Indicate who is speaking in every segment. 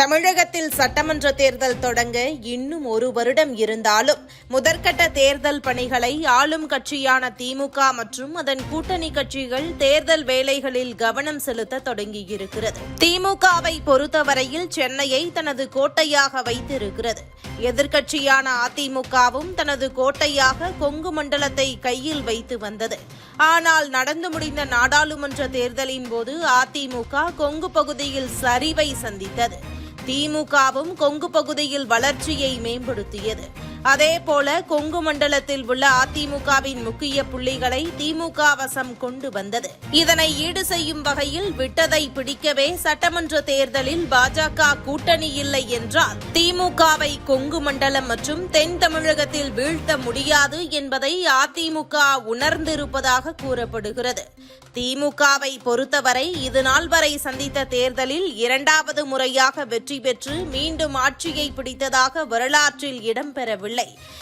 Speaker 1: தமிழகத்தில் சட்டமன்ற தேர்தல் தொடங்க இன்னும் ஒரு வருடம் இருந்தாலும் முதற்கட்ட தேர்தல் பணிகளை ஆளும் கட்சியான திமுக மற்றும் அதன் கூட்டணி கட்சிகள் தேர்தல் வேலைகளில் கவனம் செலுத்த தொடங்கியிருக்கிறது. திமுகவை பொறுத்தவரையில் சென்னையை தனது கோட்டையாக வைத்திருக்கிறது. எதிர்க்கட்சியான அதிமுகவும் தனது கோட்டையாக கொங்கு மண்டலத்தை கையில் வைத்து வந்தது. ஆனால் நடந்து முடிந்த நாடாளுமன்ற தேர்தலின் போது அதிமுக கொங்கு பகுதியில் சரிவை சந்தித்தது. திமுகவும் கொங்கு பகுதியில் வளர்ச்சியை மேம்படுத்தியது. அதேபோல கொங்கு மண்டலத்தில் உள்ள அதிமுகவின் முக்கிய புள்ளிகளை திமுக வசம் கொண்டு வந்தது. இதனை ஈடு செய்யும் வகையில் விட்டதை பிடிக்கவே சட்டமன்ற தேர்தலில் பாஜக கூட்டணி இல்லை என்றால் திமுகவை கொங்கு மண்டலம் மற்றும் தென் தமிழகத்தில் வீழ்த்த முடியாது என்பதை அதிமுக உணர்ந்திருப்பதாக கூறப்படுகிறது. திமுகவை பொறுத்தவரை இதுநாள் வரை சந்தித்த தேர்தலில் இரண்டாவது முறையாக வெற்றி பெற்று மீண்டும் ஆட்சியை பிடித்ததாக வரலாற்றில் இடம்பெறவில்லை.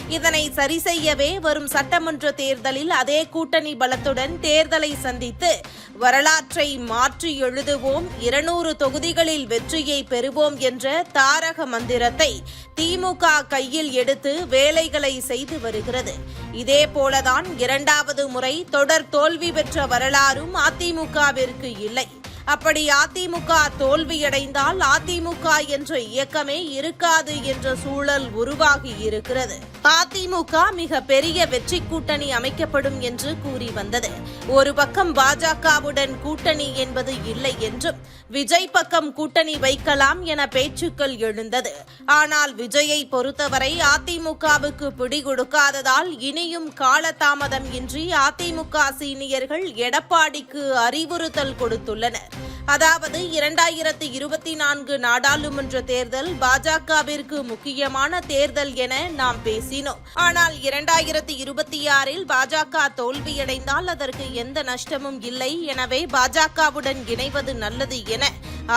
Speaker 1: இதனை சரி செய்யவே வரும் சட்டமன்ற தேர்தலில் அதே கூட்டணி பலத்துடன் தேர்தலை சந்தித்து வரலாற்றை மாற்றி எழுதுவோம். இருநூறு தொகுதிகளில் வெற்றியை பெறுவோம் என்ற தாரக மந்திரத்தை திமுக கையில் எடுத்து வேலைகளை செய்து வருகிறது. இதே போலதான் இரண்டாவது முறை தொடர் தோல்வி பெற்ற வரலாறும் அதிமுகவிற்கு இல்லை. அப்படி அதிமுக தோல்வியடைந்தால் அதிமுக என்ற இயக்கமே இருக்காது என்ற சூழல் உருவாகி இருக்கிறது. அதிமுக மிக பெரிய வெற்றி கூட்டணி அமைக்கப்படும் என்று கூறி வந்தது. ஒரு பக்கம் பாஜகவுடன் கூட்டணி என்பது இல்லை என்றும் விஜய் பக்கம் கூட்டணி வைக்கலாம் என பேச்சுக்கள் எழுந்தது. ஆனால் விஜயை பொறுத்தவரை அதிமுகவுக்கு பிடி கொடுக்காததால் இனியும் காலதாமதம் இன்றி அதிமுக சீனியர்கள் எடப்பாடிக்கு அறிவுறுத்தல் கொடுத்துள்ளனர். அதாவது இரண்டாயிரத்து இருபத்தி நான்கு நாடாளுமன்ற தேர்தல் பாஜகவிற்கு முக்கியமான தேர்தல் என நாம் பேசினோம். ஆனால் இரண்டாயிரத்து இருபத்தி ஆறில் பாஜக தோல்வியடைந்தால் அதற்கு எந்த நஷ்டமும் இல்லை. எனவே பாஜகவுடன் இணைவது நல்லது என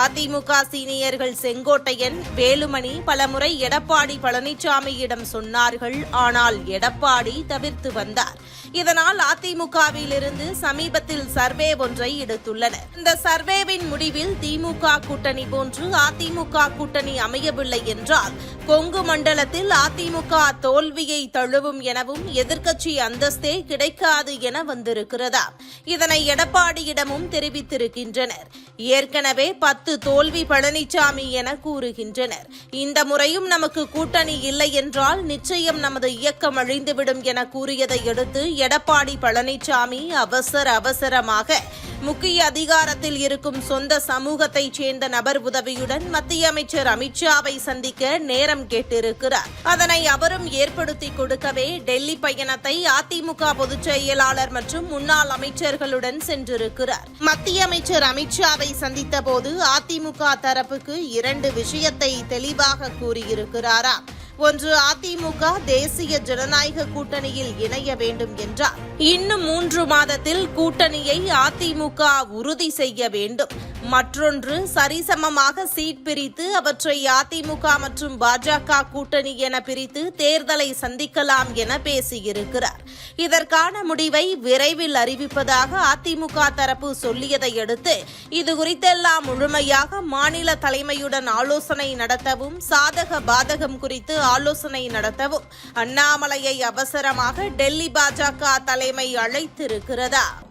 Speaker 1: அதிமுக சீனியர்கள் செங்கோட்டையன் வேலுமணி பலமுறை எடப்பாடி பழனிசாமியிடம் சொன்னார்கள். ஆனால் எடப்பாடி தவிர்த்து வந்தார். இதனால் அதிமுகவிலிருந்து சமீபத்தில் சர்வே ஒன்றை எடுத்துள்ளனர். இந்த சர்வேவின் முடிவில் திமுக கூட்டணி போன்று அதிமுக கூட்டணி அமையவில்லை என்றால் கொங்கு மண்டலத்தில் அதிமுக தோல்வியை தழுவும் எனவும் எதிர்க்கட்சி அந்தஸ்தே கிடைக்காது என வந்திருக்கிறதா? இதனை எடப்பாடியிடமும் தெரிவித்திருக்கின்றனர். ஏற்கனவே பத்து தோல்வி பழனிசாமி என கூறுகின்றனர். இந்த முறையும் நமக்கு கூட்டணி இல்லை என்றால் நிச்சயம் நமது இயக்கம் அழிந்துவிடும் என கூறியதை அடுத்து எடப்பாடி பழனிசாமி அவசர அவசரமாக முக்கிய அதிகாரத்தில் இருக்கும் சொந்த சமூகத்தைச் சேர்ந்த நபர் உதவியுடன் மத்திய அமைச்சர் அமித்ஷாவை சந்திக்க நேரம் கேட்டிருக்கிறார். அதனை அவரும் ஏற்படுத்தி கொடுக்கவே டெல்லி பயணத்தை அதிமுக பொதுச் செயலாளர் மற்றும் முன்னாள் அமைச்சர்களுடன் சென்றிருக்கிறார். மத்திய அமைச்சர் அமித்ஷாவை சந்தித்த போது அதிமுக தரப்புக்கு இரண்டு விஷயத்தை தெளிவாக கூறியிருக்கிறாராம். ஒன்று அதிமுக தேசிய ஜனநாயக கூட்டணியில் இணைய வேண்டும் என்றார். இன்னும் மூன்று மாதத்தில் கூட்டணியை அதிமுக உறுதி செய்ய வேண்டும். மற்றொன்று சரிசமமாக சீட் பிரித்து அவற்றை அதிமுக மற்றும் பாஜக கூட்டணி என பிரித்து தேர்தலை சந்திக்கலாம் என பேசியிருக்கிறார். இதற்கான முடிவை விரைவில் அறிவிப்பதாக அதிமுக தரப்பு சொல்லியதை அடுத்து இது குறித்தெல்லாம் முழுமையாக மாநில தலைமையுடன் ஆலோசனை நடத்தவும் சாதக பாதகம் குறித்து ஆலோசனை நடத்தவும் அண்ணாமலையை அவசரமாக டெல்லி பாஜக தலைமை அழைத்திருக்கிறதா?